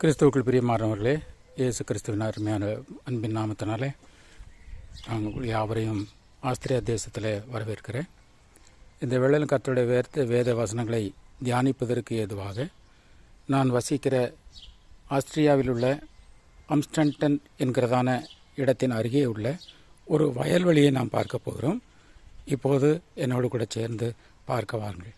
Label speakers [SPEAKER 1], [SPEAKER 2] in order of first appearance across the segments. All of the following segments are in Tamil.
[SPEAKER 1] கிறிஸ்துவுக்குள் பிரியமானவர்களே இயேசு கிறிஸ்துவின் அருமையான அன்பின் நாமத்தினாலே நாங்கள் யாவரையும் ஆஸ்திரியா தேசத்தில் வரவேற்கிறேன். இந்த வேளையில் கத்தருடைய வேர்த்த வேத வசனங்களை தியானிப்பதற்கு ஏதுவாக நான் வசிக்கிற ஆஸ்திரியாவில் உள்ள அம்ஸ்டன்டன் என்கிறதான இடத்தின் அருகே உள்ள ஒரு வயல்வெளியை நாம் பார்க்க போகிறோம். இப்போது என்னோடு கூட சேர்ந்து பார்க்க வாருங்கள்.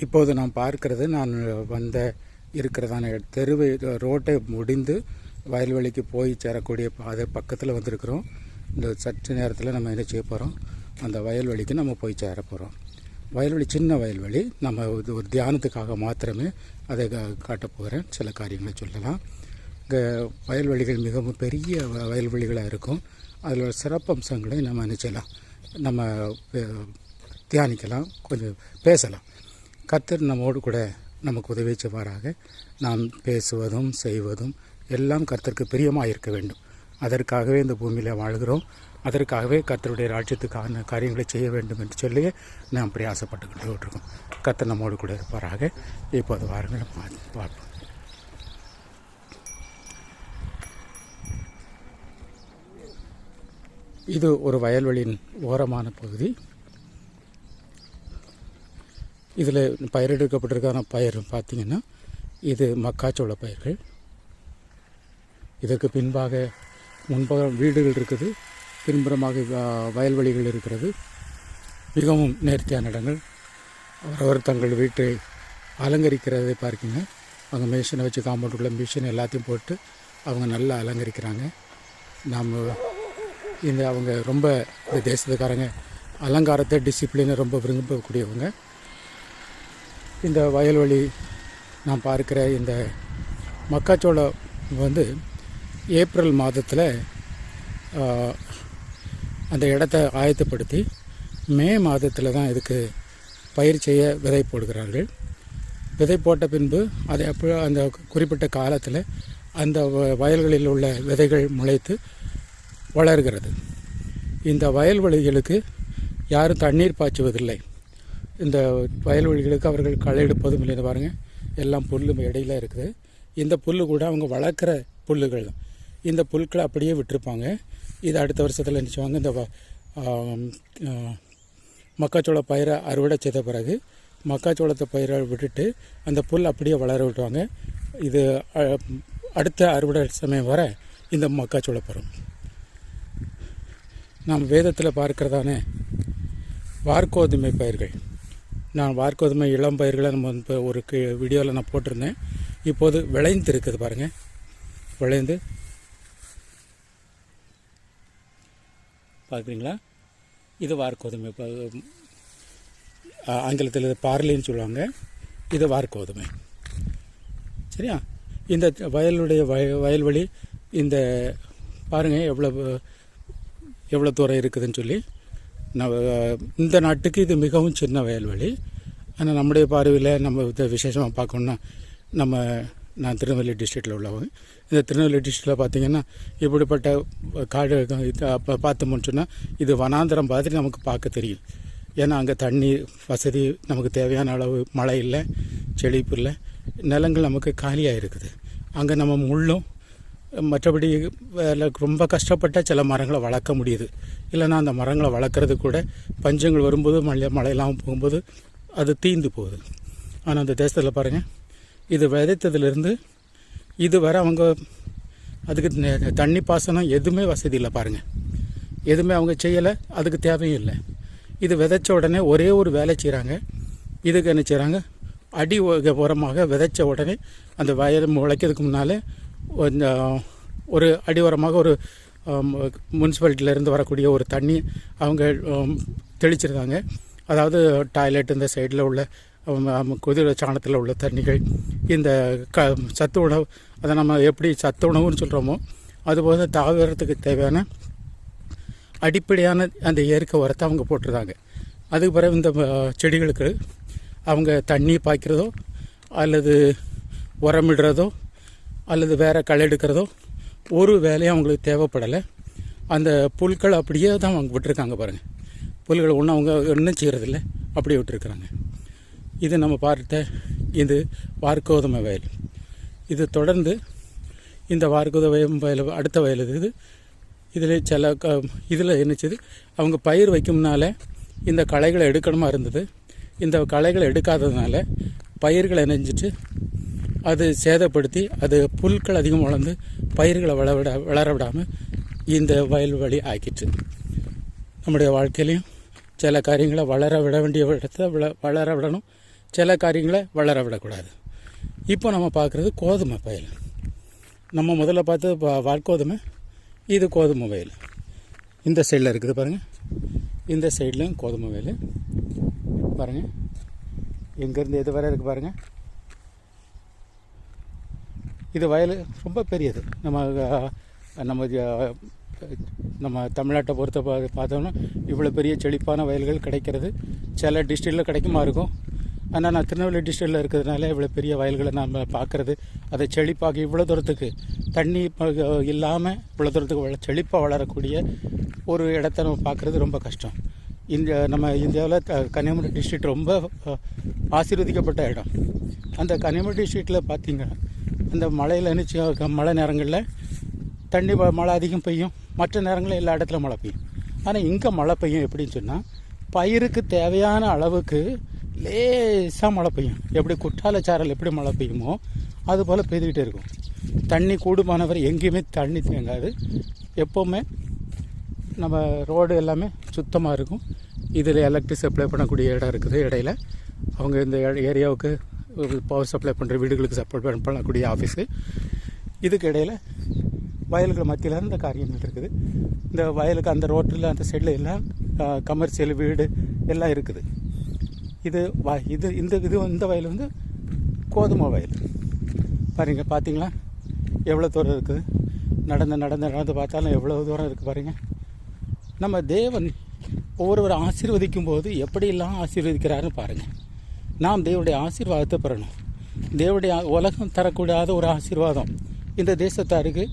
[SPEAKER 1] இப்போது நான் பார்க்கிறது நான் வந்த இருக்கிறதான தெருவை ரோட்டை முடிந்து வயல்வெளிக்கு போய் சேரக்கூடிய பாதை பக்கத்தில் வந்திருக்கிறோம். இந்த சற்று நேரத்தில் நம்ம என்ன செய்ய போகிறோம் அந்த வயல்வெளிக்கு நம்ம போய் சேர போகிறோம் வயல்வெளி சின்ன வயல்வெளி. நம்ம இது ஒரு தியானத்துக்காக மாத்திரமே அதை கா- போகிறேன் சில காரியங்களை சொல்லலாம். இங்கே வயல்வெளிகள் மிகவும் பெரிய வ- வயல்வெளிகளாக இருக்கும். அதில் சிறப்பம்சங்களை நம்ம நினச்சலாம் நம்ம தியானிக்கலாம். கொஞ்சம் பேசலாம். கர்த்தர் நம்மோடு கூட நமக்கு உதவி செய்வாராக. நாம் பேசுவதும் செய்வதும் எல்லாம் கர்த்தருக்கு பிரியமாக இருக்க வேண்டும். அதற்காகவே இந்த பூமியில் வாழ்கிறோம். அதற்காகவே கர்த்தருடைய ராஜ்யத்துக்கான காரியங்களை செய்ய வேண்டும் என்று சொல்லி நாம் பிரயாசப்பட்டுக்கிட்டு விட்டுருக்கோம் கர்த்தர் நம்மோடு கூட இருப்பாராக. இப்போது வாருங்கள் பா- பார்ப்போம். இது ஒரு வயல்வெளியின் ஓரமான பகுதி. இதில் பயிரெடுக்கப்பட்டிருக்கான பயிர் பார்த்தீங்கன்னா இது மக்காச்சோள பயிர்கள். இதற்கு பின்பாக முன்புறம் வீடுகள் இருக்குது. பின்புறமாக வயல்வெளிகள் இருக்கிறது. மிகவும் நேர்த்தியான இடங்கள். அவரவர் தங்கள் வீட்டை அலங்கரிக்கிறதை பார்க்கிங்க. அவங்க மிஷினை வச்சு காம்பவுண்டுக்குள்ளே மிஷின் எல்லாத்தையும் போட்டு அவங்க நல்லா அலங்கரிக்கிறாங்க. நாம் இந்த அவங்க ரொம்ப இந்த தேசத்துக்காரங்க அலங்காரத்தை டிசிப்ளினை ரொம்ப விரும்பக்கூடியவங்க. இந்த வயல்வெளி நான் பார்க்கிற இந்த மக்காச்சோளம் வந்து ஏப்ரல் மாதத்தில் அந்த இடத்த ஆயத்தப்படுத்தி மே மாதத்தில் தான் இதுக்கு பயிர் செய்ய விதை போடுகிறார்கள். விதை போட்ட பின்பு அதை அப்போ அந்த குறிப்பிட்ட காலத்தில் அந்த வ- வயல்களில் உள்ள விதைகள் முளைத்து வளர்கிறது. இந்த வயல்வெளிகளுக்கு யாரும் தண்ணீர் பாய்ச்சுவதில்லை. இந்த வயல்வெளிகளுக்கு அவர்கள் களை எடுப்பதும் இல்லைன்னு பாருங்கள் எல்லாம் புல் இடையில இருக்குது. இந்த புல் கூட அவங்க வளர்க்குற புல்லுகள். தான் இந்த புல்களை அப்படியே விட்டுருப்பாங்க. இது அடுத்த வருஷத்தில் நினச்சிவாங்க இந்த வ- மக்காச்சோள பயிரை அறுவடை செய்த பிறகு மக்காச்சோளத்தை பயிரை விட்டுட்டு அந்த புல் அப்படியே வளர விட்டுவாங்க இது அடுத்த அறுவடை சமயம் வர இந்த மக்காச்சோள பருவம் நாம் வேதத்தில் பார்க்கிறதானே வார்கோதுமை பயிர்கள். நான் வார்க்கோதுமை இளம் பயிர்களை நம்ம இப்போ ஒரு வீடியோவில் நான் போட்டிருந்தேன். இப்போது விளைந்து இருக்குது பாருங்கள் விளைந்து. பார்க்குறீங்களா? இது வார்க்கோதுமை இப்போ ஆங்கிலத்தில் இது பார்லின்னு சொல்லுவாங்க. இது வார்க்கோதுமை சரியா? இந்த வயலுடைய வய வயல்வெளி இந்த பாருங்கள் எவ்வளோ எவ்வளோ தூரம் இருக்குதுன்னு சொல்லி. இந்த நாட்டுக்கு இது மிகவும் சின்ன வயல்வெளி. ஆனால் நம்முடைய பார்வையில் நம்ம இதை விசேஷமாக பார்க்கணுன்னா நம்ம நான் திருநெல்வேலி டிஸ்ட்ரிக்டில் உள்ளவங்க இந்த திருநெல்வேலி டிஸ்ட்ரிக்டில் பார்த்தீங்கன்னா இப்படிப்பட்ட காடு இது அப்போ பார்த்து சொன்னால் இது வனாந்தரம் மாதிரி நமக்கு பார்க்க தெரியும். ஏன்னா அங்கே தண்ணி வசதி நமக்கு தேவையான அளவு மழை இல்லை செழிப்பு இல்லை நிலங்கள் நமக்கு காலியாக இருக்குது. அங்கே நம்ம முள்ளும் மற்றபடி வேலை ரொம்ப கஷ்டப்பட்ட சில மரங்களை வளர்க்க முடியுது. இல்லைன்னா அந்த மரங்களை வளர்க்குறது கூட பஞ்சங்கள் வரும்போது மழை மழையெல்லாம் போகும்போது அது தீந்து போகுது. ஆனால் அந்த தேசத்தில் பாருங்கள் இது விதைத்ததுலேருந்து இது வர அவங்க அதுக்கு தண்ணி பாசனம் எதுவுமே வசதி இல்லை பாருங்கள் எதுவுமே அவங்க செய்யலை அதுக்கு தேவையும் இல்லை. இது விதைச்ச உடனே ஒரே ஒரு வேலை செய்கிறாங்க இதுக்கு என்ன செய்கிறாங்க அடி உரமாக விதைச்ச உடனே அந்த வயல் முளைக்கிறதுக்கு முன்னாலே ஒரு அடி ஒரு முனிசிபாலிட்டியிலேருந்து வரக்கூடிய ஒரு தண்ணி அவங்க தெளிச்சிருந்தாங்க. அதாவது டாய்லெட் இந்த சைடில் உள்ள குதிரை சாணத்தில் உள்ள தண்ணிகள் இந்த க சத்து உணவு அதை நம்ம எப்படி சத்து உணவுன்னு சொல்கிறோமோ அதுபோல் தாவரத்துக்கு தேவையான அடிப்படையான அந்த இயற்கை உரத்தை அவங்க போட்டிருந்தாங்க. அதுக்கு பிறகு இந்த செடிகளுக்கு அவங்க தண்ணி பாய்க்கிறதோ அல்லது உரமிடுறதோ அல்லது வேறு களை எடுக்கிறதோ ஒரு வேலையும் அவங்களுக்கு தேவைப்படலை. அந்த புல்கள் அப்படியே தான் அவங்க விட்டுருக்காங்க பாருங்கள் புல்களை ஒன்றும் அவங்க ஒன்றும் செய்கிறதில்ல அப்படியே விட்டுருக்குறாங்க. இது நம்ம பார்த்த இது வார்கோதுமை வயல். இது தொடர்ந்து இந்த வார்க்கோதுமை வயல் அடுத்த வயல் இது இதில் சில க இதில் என்னச்சுது அவங்க பயிர் வைக்கும்னால இந்த களைகளை எடுக்கணுமா இருந்தது. இந்த களைகளை எடுக்காததுனால பயிர்களை நினைஞ்சிட்டு அது சேதப்படுத்தி அது புல்கள் அதிகம் வளர்ந்து பயிர்களை வளவிட வளர விடாமல் இந்த வயல்வெளி ஆக்கிட்டு நம்முடைய வாழ்க்கையிலையும் சில காரியங்களை வளர விட வேண்டிய இடத்துல விள வளர விடணும். சில காரியங்களை வளர விடக்கூடாது. இப்போ நம்ம பார்க்குறது கோதுமை பயல் நம்ம முதல்ல பார்த்தது வா- வார்கோதுமை இது கோதுமை வயல். இந்த சைடில் இருக்குது பாருங்கள் இந்த சைட்லையும் கோதுமை வயல். பாருங்கள் எங்கேருந்து எது வரை இருக்குது பாருங்கள் இது வயல் ரொம்ப பெரியது. நம்ம நம்ம நம்ம தமிழ்நாட்டை பொறுத்த பா- பார்த்தோம்னா இவ்வளோ பெரிய செழிப்பான வயல்கள் கிடைக்கிறது. சில டிஸ்ட்ரிக்டில் கிடைக்குமா இருக்கும். ஆனால் நான் திருநெல்வேலி டிஸ்ட்ரிக்டில் இருக்கிறதுனால இவ்வளோ பெரிய வயல்களை நம்ம பார்க்குறது அதை செழிப்பாக இவ்வளோ தூரத்துக்கு தண்ணி இல்லாமல் இவ்வளோ தூரத்துக்கு வள செழிப்பாக வளரக்கூடிய ஒரு இடத்த நம்ம பார்க்குறது ரொம்ப கஷ்டம். இந்த நம்ம இந்தியாவில் கன்னியாகுமரி டிஸ்ட்ரிக்ட் ரொம்ப ஆசீர்வதிக்கப்பட்ட இடம். அந்த கன்னியாகுமரி டிஸ்ட்ரிக்டில் பார்த்திங்கன்னா இந்த மழையில் நிச்சயம் மழை நேரங்களில் தண்ணி மழை அதிகம் பெய்யும். மற்ற நேரங்களில் எல்லா இடத்துல மழை பெய்யும். ஆனால் இங்கே மழை பெய்யும் எப்படின்னு சொன்னால் பயிருக்கு தேவையான அளவுக்கு லேசாக மழை பெய்யும். எப்படி குற்றால சாரல் எப்படி மழை பெய்யுமோ அது போல் பெய்துக்கிட்டே இருக்கும். தண்ணி கூடுமானவர் எங்கேயுமே தண்ணி தேங்காது. எப்போவுமே நம்ம ரோடு எல்லாமே சுத்தமாக இருக்கும். இதில் எலக்ட்ரிக் சப்ளை பண்ணக்கூடிய இடம் இருக்குது இடையில. அவங்க இந்த ஏரியாவுக்கு பவர் சப்ளை பண்ணுற வீடுகளுக்கு சப்ளை பண்ணக்கூடிய ஆஃபீஸு இதுக்கு இடையில வயல்கள் மத்தியில் இந்த காரியங்கள் இருக்குது. இந்த வயலுக்கு அந்த ரோட்டில் அந்த சைடில் எல்லாம் கமர்ஷியல் வீடு எல்லாம் இருக்குது. இது வ இது இந்த இது இந்த வயல் வந்து கோதுமை வயல். பாருங்க பார்த்தீங்களா எவ்வளோ தூரம் இருக்குது நடந்து நடந்து நடந்து பார்த்தாலும் எவ்வளோ தூரம் இருக்குது பாருங்க. நம்ம தேவன் ஒவ்வொருவரை ஆசீர்வதிக்கும் போது எப்படியெல்லாம் ஆசீர்வதிக்கிறாருன்னு பாருங்கள் நாம் தேவனுடைய ஆசீர்வாதத்தை பெறணும். தேவனுடைய உலகம் தரக்கூடாத ஒரு ஆசீர்வாதம் இந்த தேசத்தாருக்கு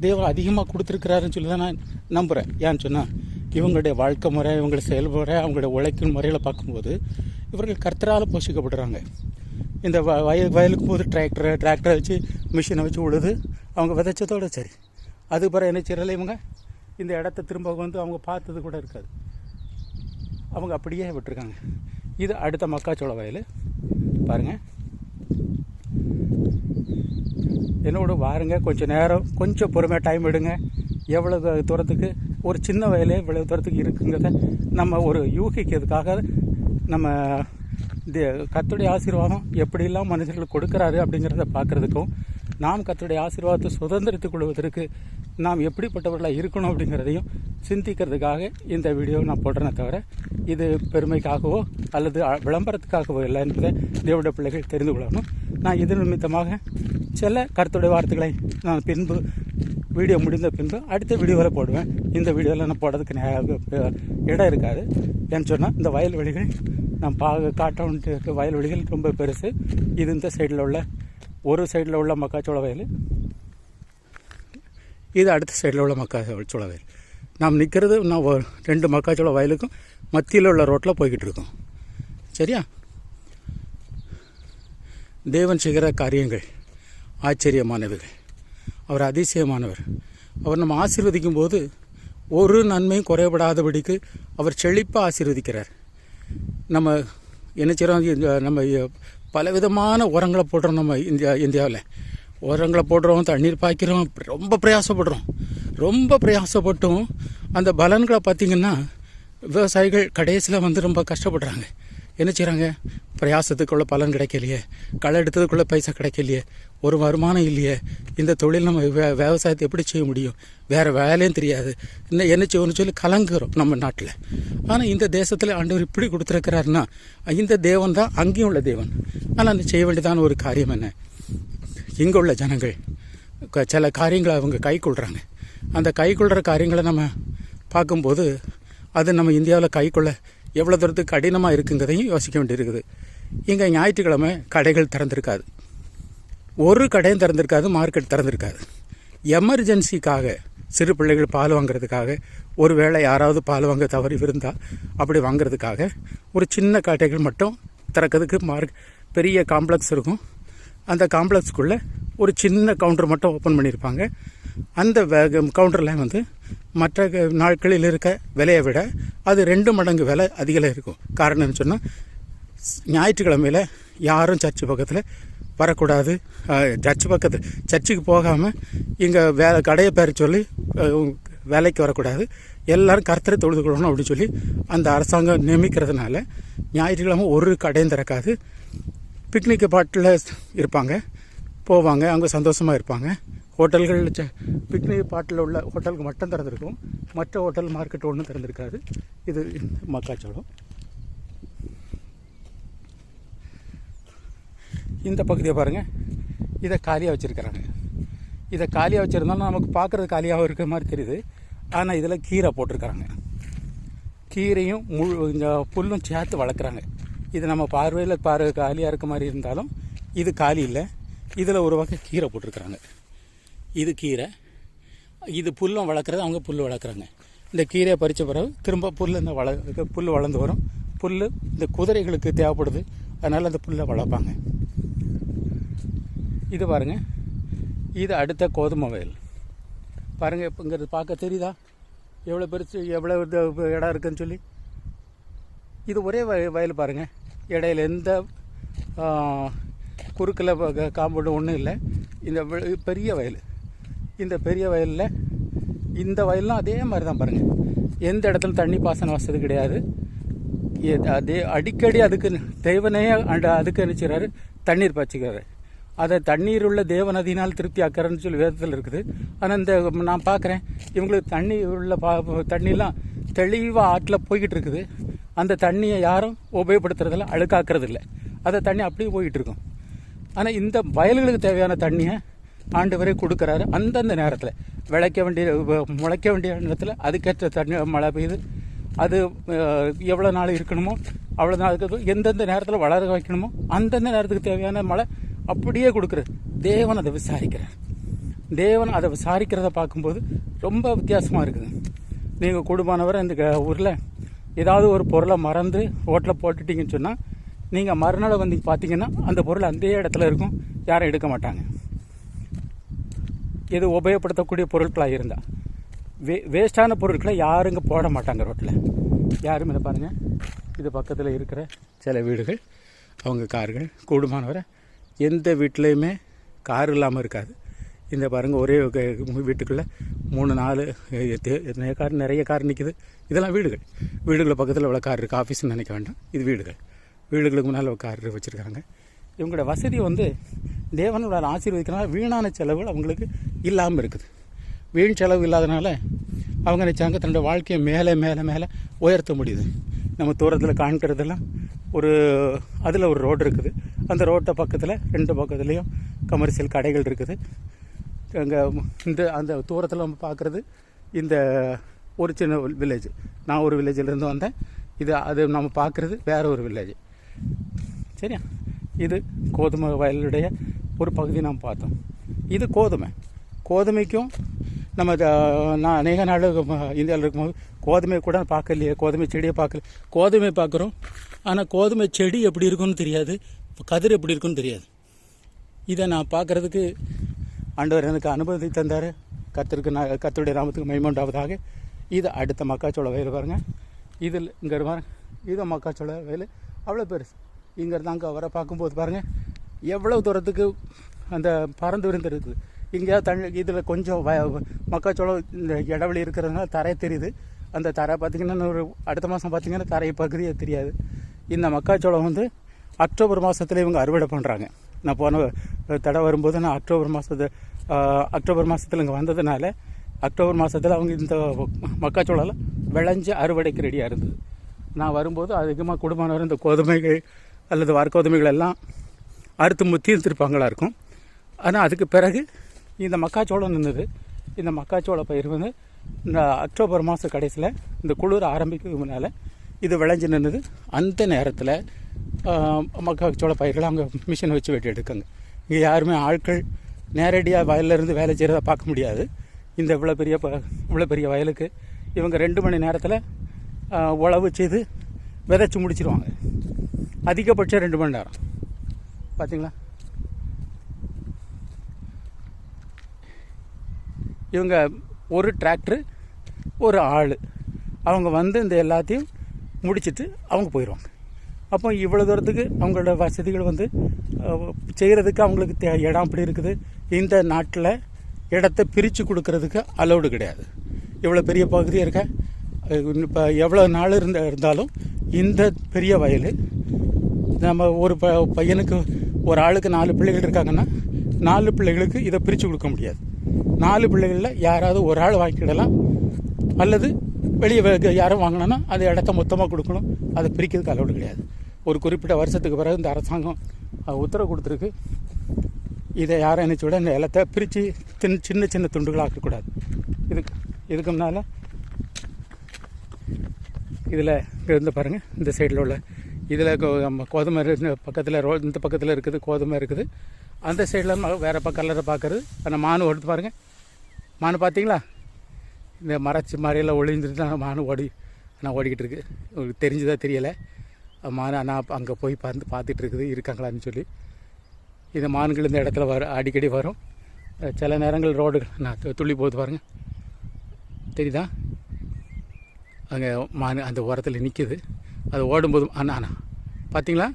[SPEAKER 1] தேவன் அதிகமாக கொடுத்துருக்கிறாருன்னு சொல்லி தான் நான் நம்புகிறேன் ஏன்னு சொன்னால் இவங்களுடைய வாழ்க்கை முறை இவங்களுடைய செயல்முறை அவங்களுடைய உழைக்கும் முறையில் பார்க்கும்போது இவர்கள் கர்த்தரால் போஷிக்கப்படுறாங்க. இந்த வ வயல் வயலுக்கு போது டிராக்டரை டிராக்டரை வச்சு மிஷினை வச்சு உழுது அவங்க விதைச்சதோட சரி. அது பிறகு என்ன செய்யறதில்ல இவங்க? இந்த இடத்த திரும்ப வந்து அவங்க பார்த்தது கூட இருக்காது. அவங்க அப்படியே விட்டுருக்காங்க. இது அடுத்த மக்காச்சோள வயல். பாருங்கள் என்னோட வாருங்க கொஞ்சம் நேரம் கொஞ்சம் பொறுமையாக டைம் எடுங்க. எவ்வளோ தூரத்துக்கு ஒரு சின்ன வயலே இவ்வளோ தூரத்துக்கு இருக்குங்கிறத நம்ம ஒரு யூகிக்கிறதுக்காக நம்ம கத்துடைய ஆசீர்வாதம் எப்படிலாம் மனுஷர்களுக்கு கொடுக்குறாரு அப்படிங்கிறத பார்க்குறதுக்கும் நாம் கத்துடைய ஆசீர்வாதத்தை சுதந்திரத்துக் கொள்வதற்கு நாம் எப்படிப்பட்டவர்களாக இருக்கணும் அப்படிங்கிறதையும் சிந்திக்கிறதுக்காக இந்த வீடியோ நான் போடுறேனே தவிர இது பெருமைக்காகவோ அல்லது விளம்பரத்துக்காகவோ இல்லை என்பதை தேவடைய பிள்ளைகள் தெரிந்து கொள்ளணும். நான் இது நிமித்தமாக சில கருத்துடைய வார்த்தைகளை நான் பின்பு வீடியோ முடிந்த பின்பு அடுத்த வீடியோவில் போடுவேன். இந்த வீடியோவில் நான் போடுறதுக்கு நே- இடம் இருக்காது. ஏன்னு சொன்னால் இந்த வயல்வெளிகள் நான் பா காட்டவுன்ட்டு இருக்க வயல்வெளிகள் ரொம்ப பெருசு. இது இந்த சைடில் உள்ள ஒரு சைடில் உள்ள மக்காச்சோள வயல் இது அடுத்த சைடில் உள்ள மக்காச்சோள வயல் நாம் நிற்கிறது நான் ரெண்டு மக்காச்சோள வயலுக்கும் மத்தியில் உள்ள ரோட்டில் போய்கிட்டு இருக்கோம். சரியா? தேவன் செய்கிற காரியங்கள் ஆச்சரியமானவைகள். அவர் அதிசயமானவர். அவர் நம்ம ஆசீர்வதிக்கும் போது ஒரு நன்மையும் குறைபடாதபடிக்கு அவர் செழிப்பாக ஆசீர்வதிக்கிறார். நம்ம என்ன செய்கிறோம் நம்ம பலவிதமான உரங்களை போடுறோம் நம்ம இந்தியா இந்தியாவில். உரங்களை போடுறோம் தண்ணீர் பாய்க்கிறோம் ரொம்ப பிரயாசப்படுறோம். ரொம்ப பிரயாசப்பட்டும் அந்த பலன்களை பார்த்திங்கன்னா விவசாயிகள் கடைசியில் வந்து ரொம்ப கஷ்டப்படுறாங்க. என்ன செய்கிறாங்க பிரயாசத்துக்குள்ள பலன் கிடைக்கலையே. களை எடுத்ததுக்குள்ளே பைசா கிடைக்கலையே. ஒரு வருமானம் இல்லையே. இந்த தொழில் நம்ம வே விவசாயத்தை எப்படி செய்ய முடியும்? வேறு வேலையும் தெரியாது. இன்னும் என்ன செய்யணும்னு சொல்லி கலங்குறோம் நம்ம நாட்டில். ஆனால் இந்த தேசத்தில் ஆண்டவர் இப்படி கொடுத்துருக்கிறாருன்னா இந்த தேவன் தான் அங்கேயும் உள்ள தேவன். ஆனால் அந்த செய்ய வேண்டியதான ஒரு காரியம் என்ன? இங்கே உள்ள ஜனங்கள் க- சில காரியங்களை அவங்க கை கொள்கிறாங்க அந்த கை கொள்கிற காரியங்களை நம்ம பார்க்கும்போது அது நம்ம இந்தியாவில் கைக்கொள்ள எவ்வளோ தூரத்துக்கு கடினமாக இருக்குங்கிறதையும் யோசிக்க வேண்டியிருக்குது. இங்கே ஞாயிற்றுக்கிழமை கடைகள் திறந்திருக்காது. ஒரு கடையும் திறந்திருக்காது மார்க்கெட் திறந்திருக்காது. எமர்ஜென்சிக்காக சிறு பிள்ளைகள் பால் வாங்குறதுக்காக ஒரு வேளை யாராவது பால் வாங்க தவறி இருந்தால் அப்படி வாங்குறதுக்காக ஒரு சின்ன கடைகள் மட்டும் திறக்கிறதுக்கு மார்க் பெரிய காம்ப்ளெக்ஸ் இருக்கும். அந்த காம்ப்ளெக்ஸ்க்குள்ளே ஒரு சின்ன கவுண்டர் மட்டும் ஓப்பன் பண்ணியிருப்பாங்க. அந்த கவுண்டரில் வந்து மற்ற க- நாட்களில் இருக்க விலையை விட அது ரெண்டு மடங்கு விலை அதிகம் இருக்கும். காரணம்னு சொன்னால் ஞாயிற்றுக்கிழமையில் யாரும் சர்ச்சு பக்கத்தில் வரக்கூடாது. சர்ச்சு பக்கத்தில் சர்ச்சுக்கு போகாமல் இங்கே வே கடையை பேர் சொல்லி வேலைக்கு வரக்கூடாது. எல்லோரும் கர்த்தரை தொழுது கொள்ளணும் அப்படின்னு சொல்லி அந்த அரசாங்கம் நியமிக்கிறதுனால ஞாயிற்றுக்கிழமை ஒரு கடையும் திறக்காது. பிக்னிக் பாட்டில் இருப்பாங்க. போவாங்க அவங்க சந்தோஷமாக இருப்பாங்க. ஹோட்டல்கள் ச- பிக்னிக் பாட்டில் உள்ள ஹோட்டலுக்கு மட்டும் திறந்துருக்கும். மற்ற ஹோட்டல் மார்க்கெட் ஒன்றும் திறந்துருக்காது. இது மக்காச்சோளம். இந்த பகுதியை பாருங்கள் இதை காலியாக வச்சுருக்கிறாங்க. இதை காலியாக வச்சுருந்தாலும் நமக்கு பார்க்குறது காலியாகவும் இருக்கிற மாதிரி தெரியுது. ஆனால் இதில் கீரை போட்டிருக்கிறாங்க. கீரையும் முழு இந்த புல்லும் சேர்த்து வளர்க்குறாங்க. இது நம்ம பார்வையில் பார்வை காலியாக இருக்க மாதிரி இருந்தாலும் இது காலி இல்லை. இதில் ஒரு வகை கீரை போட்டிருக்கிறாங்க. இது கீரை. இது புல்லும் வளர்க்குறது அவங்க புல் வளர்க்குறாங்க. இந்த கீரையை பறித்த பிறகு திரும்ப புல் இந்த வள புல் வளர்ந்து வரும். புல் இந்த குதிரைகளுக்கு தேவைப்படுது. அதனால் அந்த புல்லை வளர்ப்பாங்க. இது பாருங்க. இது அடுத்த கோதுமை வயல். பாருங்கள் இப்போங்கிறது பார்க்க தெரியுதா? எவ்வளோ பெருசு எவ்வளோ இது இடம் இருக்குன்னு சொல்லி. இது ஒரே வயல் பாருங்கள் இடையில எந்த குறுக்கில் காம்பவுண்டு ஒன்றும் இல்லை. இந்த பெரிய வயல். இந்த பெரிய வயலில் இந்த வயல்லாம் அதே மாதிரி தான் பாருங்கள் எந்த இடத்துல தண்ணி பாசன வசதி கிடையாது. எ- அதே அடிக்கடி அதுக்கு தேவனே அந்த அதுக்கு நினைச்சுறாரு தண்ணீர் பாய்ச்சிக்கிறாரு அதை தண்ணீர் உள்ள தேவநதியினால் திருப்தி ஆக்கிறன்னு சொல்லி வேதத்தில் இருக்குது. ஆனால் இந்த நான் பார்க்குறேன் இவங்களுக்கு தண்ணி உள்ள பா தண்ணிலாம் தெளிவாக ஆற்றில் போய்கிட்டு இருக்குது. அந்த தண்ணியை யாரும் உபயோகப்படுத்துறதில்ல அழுக்காக்குறது இல்லை அந்த தண்ணி அப்படியே போயிட்டுருக்கும் ஆனால் இந்த வயல்களுக்கு தேவையான தண்ணியை ஆண்டு வரை கொடுக்குறாரு அந்தந்த நேரத்தில். விளைக்க வேண்டிய முளைக்க வேண்டிய நேரத்தில் அதுக்கேற்ற தண்ணி மழை பெய்யுது அது எவ்வளோ நாள் இருக்கணுமோ அவ்வளோ நாளுக்கு எந்தெந்த நேரத்தில் வளர வைக்கணுமோ அந்தந்த நேரத்துக்கு தேவையான மழை அப்படியே கொடுக்குறாரு. தேவன் அதை விசாரிக்கிறார். தேவன் அதை விசாரிக்கிறத பார்க்கும்போது ரொம்ப வித்தியாசமாக இருக்குது. நீங்கள் குடும்பமானவர் இந்த க- ஊரில் ஏதாவது ஒரு பொருளை மறந்து ரோட்டில் போட்டுட்டிங்கன்னு சொன்னால் நீங்கள் மறுநாள் வந்து பார்த்தீங்கன்னா அந்த பொருள் அந்த இடத்துல இருக்கும் யாரும் எடுக்க மாட்டாங்க. இது உபயோகப்படுத்தக்கூடிய பொருட்களாக இருந்தால் வே வேஸ்டான பொருட்களை யாருங்க போட மாட்டாங்க ரோட்டில் யாரும் இதை பாருங்கள் இது பக்கத்தில் இருக்கிற சில வீடுகள் அவங்க கார்கள் கூடுமானவரை எந்த வீட்லேயுமே கார் இல்லாமல் இருக்காது. இந்த பாருங்கள் ஒரே வீட்டுக்குள்ளே மூணு நாலு தே- நிறைய கார் நிறைய கார் நிற்கிது இதெல்லாம் வீடுகள். வீடுகள் பக்கத்தில் இவ்வளோ கார் இருக்குது ஆஃபீஸ்னு நினைக்க வேண்டாம். இது வீடுகள். வீடுகளுக்கு முன்னால் கார் வச்சுருக்காங்க. இவங்களோட வசதி வந்து தேவனோட ஆசீர்வதிக்கிறனால வீணான செலவுகள் அவங்களுக்கு இல்லாமல் இருக்குது. வீண் செலவு இல்லாதனால அவங்க நினச்சாங்க தன்னோட வாழ்க்கையை மேலே மேலே மேலே உயர்த்த முடியுது. நம்ம தூரத்தில் காண்கிறதெல்லாம் ஒரு அதில் ஒரு ரோடு இருக்குது. அந்த ரோட்டை பக்கத்தில் ரெண்டு பக்கத்துலேயும் கமர்ஷியல் கடைகள் இருக்குது. அங்கே இந்த அந்த தூரத்தில் நம்ம பார்க்குறது இந்த ஒரு சின்ன வில்லேஜ் நான் ஒரு வில்லேஜிலேருந்து வந்தேன். இது அது நம்ம பார்க்குறது வேறு ஒரு வில்லேஜ் சரியா? இது கோதுமை வயலுடைய ஒரு பகுதி நாம் பார்த்தோம். இது கோதுமை. கோதுமைக்கும் நம்ம த- நான் அநேக நாள் இந்தியாவில் இருக்கும்போது கோதுமை கூட பார்க்கலையே. கோதுமை செடியை பார்க்கல. கோதுமை பார்க்குறோம். ஆனால் கோதுமை செடி எப்படி இருக்குன்னு தெரியாது. கதிர் எப்படி இருக்குன்னு தெரியாது. இதை நான் பார்க்குறதுக்கு ஆண்டவர் எனக்கு அனுபவத்தை தந்தார். கத்திற்கு நான் கத்தருடைய நாமத்துக்கு மைமண்டாவதாக இது அடுத்த மக்காச்சோள வயல் பாருங்க. இதில் இங்கே பாருங்க. இது மக்காச்சோள வயல். அவ்வளோ பெருசு இங்கேருந்து அங்கே வர பார்க்கும்போது பாருங்கள் எவ்வளோ தூரத்துக்கு அந்த பறந்து விருந்து இருக்குது. இங்கே தண்ணி இதில் கொஞ்சம் வ மக்காச்சோளம் இந்த இடைவெளி இருக்கிறதுனால தரை தெரியுது. அந்த தரை பார்த்திங்கன்னா ஒரு அடுத்த மாதம் பார்த்திங்கன்னா தரையை பகுதியே தெரியாது. இந்த மக்காச்சோளம் வந்து அக்டோபர் மாதத்துல இவங்க அறுவடை பண்ணுறாங்க நான் போன தடவை வரும்போது நான் அக்டோபர் மாதத்து அக்டோபர் மாதத்தில் இங்கே வந்ததுனால அக்டோபர் மாதத்தில் அவங்க இந்த மக்காச்சோளம் விளைஞ்சு அறுவடைக்கு ரெடியாக இருந்தது. நான் வரும்போது அதிகமாக குடும்பமானவர் இந்த கோதுமைகள் அல்லது வார்கோதுமைகள் எல்லாம் அறுத்து முத்தி இருந்திருப்பாங்களா இருக்கும். ஆனால் அதுக்கு பிறகு இந்த மக்காச்சோளம் நின்றுது இந்த மக்காச்சோள பயிர் வந்து இந்த அக்டோபர் மாத கடைசியில் இந்த குளிர் ஆரம்பிக்கிறதுனால இது விளைஞ்சு நின்றுது அந்த நேரத்தில் மக்காச்சோள பயிர்களை அவங்க மிஷினை வச்சு வெட்டி எடுக்காங்க இங்கே யாருமே ஆட்கள் நேரடியாக வயல்ல இருந்து வேலை செய்கிறத பார்க்க முடியாது. இந்த இவ்வளோ பெரிய ப இவ்வளோ பெரிய வயலுக்கு இவங்க ரெண்டு மணி நேரத்தில் உழவு செய்து விதைச்சி முடிச்சிருவாங்க. அதிகபட்சம் ரெண்டு மணி நேரம். பார்த்தீங்களா இவங்க ஒரு டிராக்டர் ஒரு ஆள். அவங்க வந்து இந்த எல்லாத்தையும் முடிச்சிட்டு அவங்க போயிடுவாங்க. அப்போ இவ்வளோ தூரத்துக்கு அவங்களோட வசதிகள் வந்து செய்கிறதுக்கு அவங்களுக்கு தே இடம் அப்படி இருக்குது. இந்த நாட்டில் இடத்த பிரித்து கொடுக்கறதுக்கு அலௌடு கிடையாது. இவ்வளோ பெரிய பகுதி இருக்க இப்போ எவ்வளோ நாள் இருந்த இருந்தாலும் இந்த பெரிய வயல் நம்ம ஒரு ப பையனுக்கு ஒரு ஆளுக்கு நாலு பிள்ளைகள் இருக்காங்கன்னா நாலு பிள்ளைகளுக்கு இதை பிரித்து கொடுக்க முடியாது. நாலு பிள்ளைகளில் யாராவது ஒரு ஆள் வாங்கிக்கிடலாம் அல்லது வெளியே யாரும் வாங்கினோன்னா அது இடத்த மொத்தமாக கொடுக்கணும். அதை பிரிக்கிறதுக்கு அலௌடு கிடையாது. ஒரு குறிப்பிட்ட வருஷத்துக்கு பிறகு இந்த அரசாங்கம் உத்தரவு கொடுத்துருக்கு. இதை யாரும் நினச்சி விட இந்த நிலத்தை பிரித்து சின்ன சின்ன சின்ன துண்டுகளாக இருக்கக்கூடாது. இதுக்கு இதுக்கு முன்னால் இதில் இருந்து பாருங்கள் இந்த சைடில் உள்ள இதில் நம்ம கோதுமை பக்கத்தில் ரோ இந்த பக்கத்தில் இருக்குது கோதுமை இருக்குது. அந்த சைடில் வேறு பக்கம் கலரை பார்க்குறது அந்த மானு எடுத்து பாருங்கள் மானு பார்த்தீங்களா இந்த மரச்சி மாதிரியெல்லாம் ஒளிஞ்சிட்டு தான் மானு ஓடி நான் ஓடிக்கிட்டு இருக்கு உங்களுக்கு தெரிஞ்சுதான் தெரியலை. மானு நான் அங்கே போய் பார்த்து பார்த்துட்டு இருக்குது இருக்காங்களான்னு சொல்லி. இந்த மான்கள் இந்த இடத்துல வர அடிக்கடி வரும். சில நேரங்கள் ரோடு நான் துள்ளி போகுது பாருங்கள் தெரியுதா? அங்கே மான் அந்த ஓரத்தில் நிற்கிது அது ஓடும்போது அண்ணா அண்ணா பார்த்தீங்களா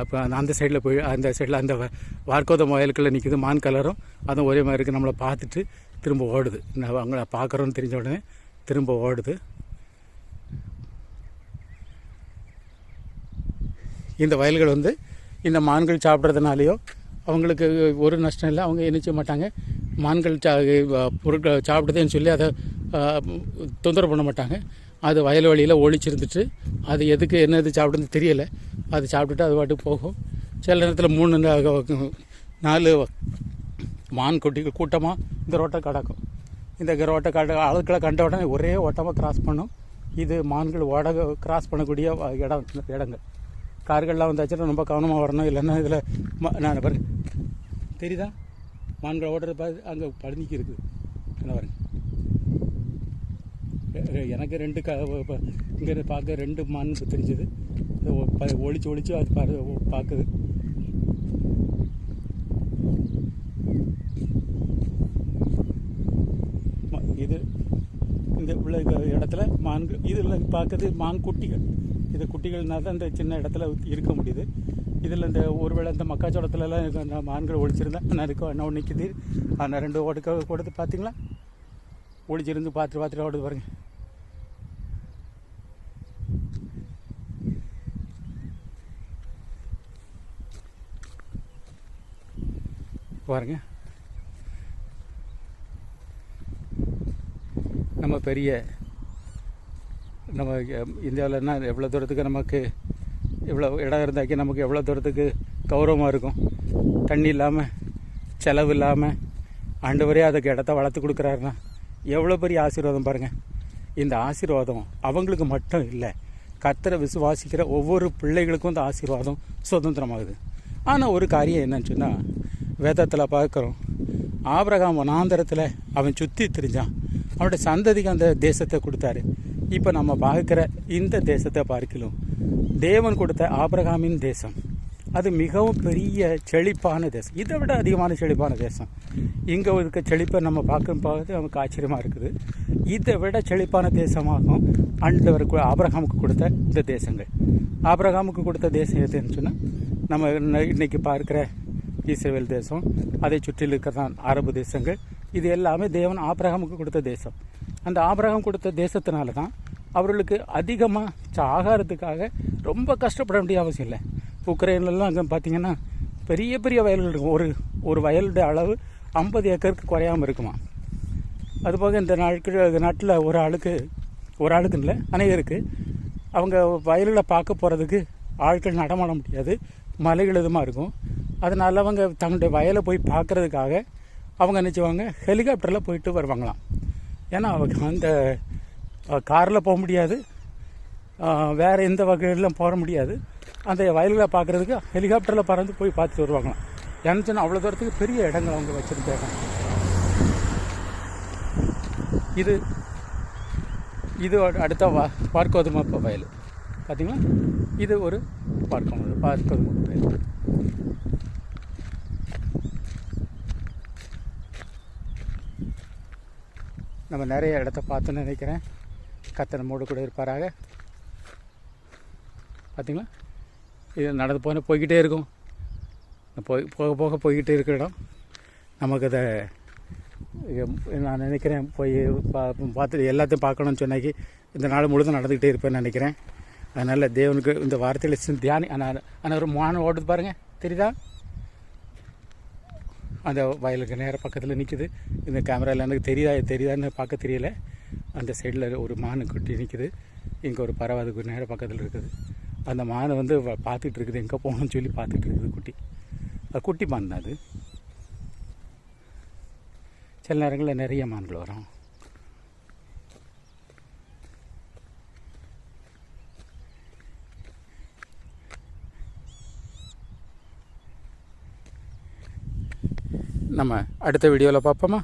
[SPEAKER 1] அப்போ அந்த சைடில் போய் அந்த சைடில் அந்த வார்க்கோத வயலுக்குள்ளே நிற்கிது மான் கலரும் அதுவும் ஒரே மாதிரி இருக்குது நம்மளை பார்த்துட்டு திரும்ப ஓடுது. நான் அவங்கள பார்க்குறோன்னு தெரிஞ்ச உடனே திரும்ப ஓடுது. இந்த வயல்கள் வந்து இந்த மான்கள் சாப்பிட்றதுனாலையோ அவங்களுக்கு ஒரு நஷ்டம் இல்லை. அவங்க என்ன செய்ய மாட்டாங்க. மான்கள் சா பொருட்களை சாப்பிடுதுன்னு சொல்லி அதை தொந்தரவு பண்ண மாட்டாங்க. அது வயல் வழியில் ஒழிச்சிருந்துட்டு அது எதுக்கு என்ன இது சாப்பிடுன்னு தெரியலை. அது சாப்பிட்டுட்டு அது பாட்டுக்கு போகும். சில நேரத்தில் மூணு நாலு மான் குட்டிகள் கூட்டமாக இந்த ரோட்டை கடக்கும். இந்த ரோட்டை கட ஆளுக்களை கண்ட உடனே ஒரே ஓட்டமாக கிராஸ் பண்ணும். இது மான்கள் ஓட கிராஸ் பண்ணக்கூடிய இடம் இடங்கள். கார்கள்லாம் வந்தாச்சுன்னா ரொம்ப கவனமாக வரணும். இல்லைன்னா இதில் நான் பாருங்க. தெரியுதா? மான்கள் ஓடுறது பாரு அங்கே பழனிக்கு இருக்குது என்ன பாருங்க எ- எ- எனக்கு ரெண்டு க இங்கே பார்க்க ரெண்டு மான் தெரிஞ்சது. ஒழிச்சு ஒழிச்சு அது பாரு பார்க்குது. இது இந்த உள்ள இடத்துல மான்கள் இதில் பார்க்குறது மான் குட்டிகள். இது குட்டிகள்னா தான் இந்த சின்ன இடத்துல இருக்க முடியுது. இதில் இந்த ஒருவேளை இந்த மக்காச்சோளத்துலலாம் இந்த மான்கள் ஒழிச்சிருந்தேன் நான் இருக்க என்ன நிற்கிது ஆனால் ரெண்டு ஓடுக்க கொடுத்து பார்த்தீங்களா ஒழிச்சிருந்து பார்த்துட்டு பார்த்துட்டு ஓடுது பாருங்கள் பாருங்க. நம்ம பெரிய நம்ம இந்தியாவில்னா எவ்வளோ தூரத்துக்கு நமக்கு இவ்வளோ இடம் இருந்தாக்கி நமக்கு எவ்வளோ தூரத்துக்கு கௌரவமாக இருக்கும்? தண்ணி இல்லாமல் செலவு இல்லாமல் ஆண்டவரே அதுக்கு இடத்த வளர்த்து கொடுக்குறாருன்னா எவ்வளோ பெரிய ஆசீர்வாதம் பாருங்கள் இந்த ஆசீர்வாதம் அவங்களுக்கு மட்டும் இல்லை கத்தரை விசுவாசிக்கிற ஒவ்வொரு பிள்ளைகளுக்கும் இந்த ஆசீர்வாதம் சுதந்திரமாகுது. ஆனால் ஒரு காரியம் என்னன்னு சொன்னால் வேதத்தில் பார்க்குறோம் ஆபிரகாம் வனாந்தரத்தில் அவன் சுற்றி திரிஞ்சான். அவனுடைய சந்ததிக்கு அந்த தேசத்தை கொடுத்தாரு. இப்போ நம்ம பார்க்குற இந்த தேசத்தை பார்க்கலாம் தேவன் கொடுத்த ஆபிரகாமின் தேசம் அது மிகவும் பெரிய செழிப்பான தேசம். இதை விட அதிகமான செழிப்பான தேசம். இங்கே இருக்க செழிப்பை நம்ம பார்க்கும் போது நமக்கு ஆச்சரியமாக இருக்குது. இதை விட செழிப்பான தேசமாகும் ஆண்டவருக்கு ஆபிரகாமுக்கு கொடுத்த இந்த தேசங்கள். ஆபிரகாமுக்கு கொடுத்த தேசம் எதுன்னு சொன்னால் நம்ம இன்றைக்கி பார்க்குற இஸ்ரேல் தேசம் அதை சுற்றில் இருக்கிறதான் அரபு தேசங்கள். இது எல்லாமே தேவன் ஆபிரகாமுக்கு கொடுத்த தேசம். அந்த ஆபிரகாம் கொடுத்த தேசத்தினால தான் அவர்களுக்கு அதிகமாக ஆகாரத்துக்காக ரொம்ப கஷ்டப்பட வேண்டிய அவசியம் இல்லை. உக்ரைன்லலாம் அங்கே பார்த்தீங்கன்னா பெரிய பெரிய வயல்கள் இருக்கும். ஒரு ஒரு வயலுடைய அளவு ஐம்பது ஏக்கருக்கு குறையாமல் இருக்குமா? அதுபோக இந்த நாட்கள் நாட்டில் ஒரு ஆளுக்கு ஒரு ஆளுக்கு இல்லை அநேகருக்கு அவங்க வயலில் பார்க்க போகிறதுக்கு ஆட்கள் நடமாட முடியாது மலைகள் இதுமாக இருக்கும். அதனால் அவங்க தங்களுடைய வயலை போய் பார்க்குறதுக்காக அவங்க நினச்சிவாங்க ஹெலிகாப்டரில் போயிட்டு வருவாங்களாம். ஏன்னா அவங்க அந்த காரில் போக முடியாது. வேறு வேற எந்த வகையிலும் போக முடியாது. அந்த வயல்களை பார்க்குறதுக்கு ஹெலிகாப்டரில் பறந்து போய் பார்த்துட்டு வருவாங்களாம். ஏன்னு அவ்வளோ தூரத்துக்கு பெரிய இடங்கள் அவங்க வச்சுருக்காங்க இது இது அடு- அடுத்த வா பார்க்கோதுமா வயல். பார்த்தீங்களா இது ஒரு பார்க்கோது பார்க்கோதுமா வயல். நம்ம நிறைய இடத்த பார்த்தோன்னு நினைக்கிறேன். கத்தனை மூடு கூட இருப்பாராக. பார்த்தீங்களா இது நடந்து போன போய்கிட்டே இருக்கும். போய் போக போக போய்கிட்டே இருக்கிற இடம். நமக்கு அதை நான் நினைக்கிறேன் போய் பா பார்த்து எல்லாத்தையும் பார்க்கணும்னு சொன்னாக்கி இந்த நாள் முழுதும் நடந்துக்கிட்டே இருப்பேன்னு நினைக்கிறேன். அதனால் தேவனுக்கு இந்த வார்த்தையில் சிந் தியானி ஆனால் ஆனால் ஒரு மானம் ஓடுது பாருங்கள் தெரியுதா? அந்த வயலுக்கு நேர பக்கத்தில் நிற்குது இந்த கேமராவில் எனக்கு தெரியுதா தெரியுதான்னு பார்க்க தெரியல. அந்த சைடில் ஒரு மானு குட்டி நிற்குது இங்கே ஒரு பறவை அதுக்கு நேர பக்கத்தில் இருக்குது. அந்த மானை வந்து வ- பார்த்துட்டு இருக்குது. எங்கே போகணும்னு சொல்லி பார்த்துட்டு இருக்குது குட்டி. அது குட்டி மான் தான் அது. சில நேரங்களில் நிறைய மான்கள் வரும். நம்ம அடுத்த வீடியோவில் பார்ப்போமா?